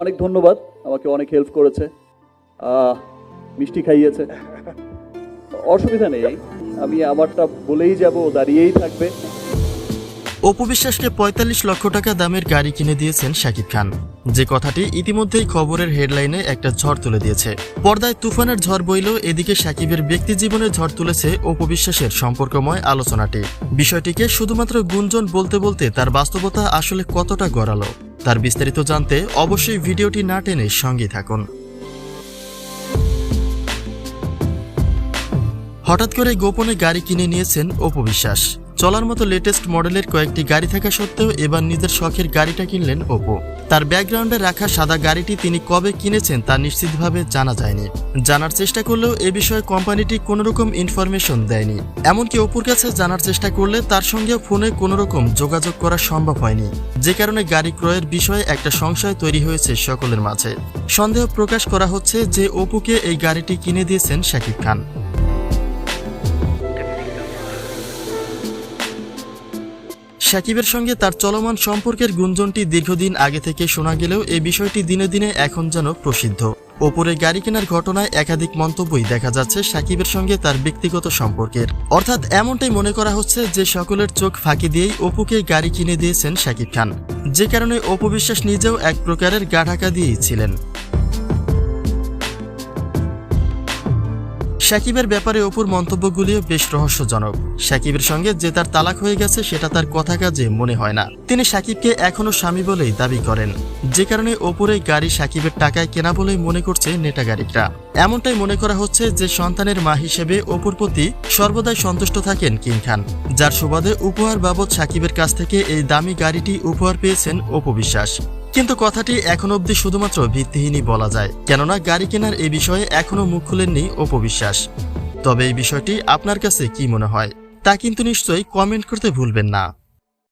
অনেক ধন্যবাদ, আমাকে অনেক হেল্প করেছে। মিষ্টি খাইয়েছে। অসুবিধা নেই, আমি আমারটা বলেই যাব দাঁড়িয়েই থাকবে। অপু বিশ্বাসকে পঁয়তাল্লিশ লক্ষ টাকা দামের গাড়ি কিনে দিয়েছেন শাকিব খান। যে কথাটি ইতিমধ্যেই খবরের হেডলাইনে একটা ঝড় তুলে দিয়েছে। পর্দায় তুফানের ঝড় বইলেও এদিকে শাকিবের ব্যক্তি জীবনে ঝড় তুলেছে অপু বিশ্বাসের সম্পর্কময় আলোচনাটি। বিষয়টিকে শুধুমাত্র গুঞ্জন বলতে বলতে তার বাস্তবতা আসলে কতটা গড়ালো? তার বিস্তারিত জানতে অবশ্যই ভিডিওটি না টেনে সঙ্গে থাকুন। হঠাৎ করে গোপনে গাড়ি কিনে নিয়েছেন অপু বিশ্বাস। চলার মতো লেটেস্ট মডেলের কয়েকটি গাড়ি থাকা সত্ত্বেও এবার নিজের শখের গাড়িটা কিনলেন ওপো তার ব্যাকগ্রাউন্ডে রাখা সাদা গাড়িটি তিনি কবে কিনেছেন তা নিশ্চিতভাবে জানা যায়নি। জানার চেষ্টা করলেও এ বিষয়ে কোম্পানিটি কোনো রকম ইনফরমেশন দেয়নি। এমনকি অপুর কাছে জানার চেষ্টা করলে তার সঙ্গে ফোনে কোনো রকম যোগাযোগ করা সম্ভব হয়নি। যে কারণে গাড়ি ক্রয়ের বিষয়ে একটা সংশয় তৈরি হয়েছে সকলের মাঝে। সন্দেহ প্রকাশ করা হচ্ছে যে অপুকে এই গাড়িটি কিনে দিয়েছেন শাকিব খান। সাকিবের সঙ্গে তার চলমান সম্পর্কের গুঞ্জনটি দীর্ঘদিন আগে থেকে শোনা গেলেও এই বিষয়টি দিনে দিনে এখন যেন প্রসিদ্ধ। ওপরে গাড়ি কেনার ঘটনায় একাধিক মন্তব্যই দেখা যাচ্ছে সাকিবের সঙ্গে তার ব্যক্তিগত সম্পর্কের। অর্থাৎ এমনটাই মনে করা হচ্ছে যে সকলের চোখ ফাঁকি দিয়েই অপুকে গাড়ি কিনে দিয়েছেন সাকিব খান। যে কারণে অপু বিশ্বাস নিজেও এক প্রকারের গা ঢাকা দিয়েই ছিলেন। সাকিবের ব্যাপারে অপুর মন্তব্যগুলিও বেশ রহস্যজনক। সাকিবের সঙ্গে যে তার তালাক হয়ে গেছে, সেটা তার কথা কাজে মনে হয় না। তিনি সাকিবকে এখনও স্বামী বলেই দাবি করেন। যে কারণে এই গাড়ি সাকিবের টাকায় কেনা বলেই মনে করছে নেটাগাড়িকরা এমনটাই মনে করা হচ্ছে যে সন্তানের মা হিসেবে অপুর প্রতি সর্বদাই সন্তুষ্ট থাকেন কিং খান। যার সুবাদে উপহার বাবদ সাকিবের কাছ থেকে এই দামি গাড়িটি উপহার পেয়েছেন অপু বিশ্বাস। কিন্তু কথাটি এখন অবধি শুধুমাত্র ভিত্তিহীনই বলা যায়, কেননা গাড়ি কেনার এই বিষয়ে এখনও মুখ খুলেননি অপবিশ্বাস। তবে এই বিষয়টি আপনার কাছে কি মনে হয়, তা কিন্তু নিশ্চয়ই কমেন্ট করতে ভুলবেন না।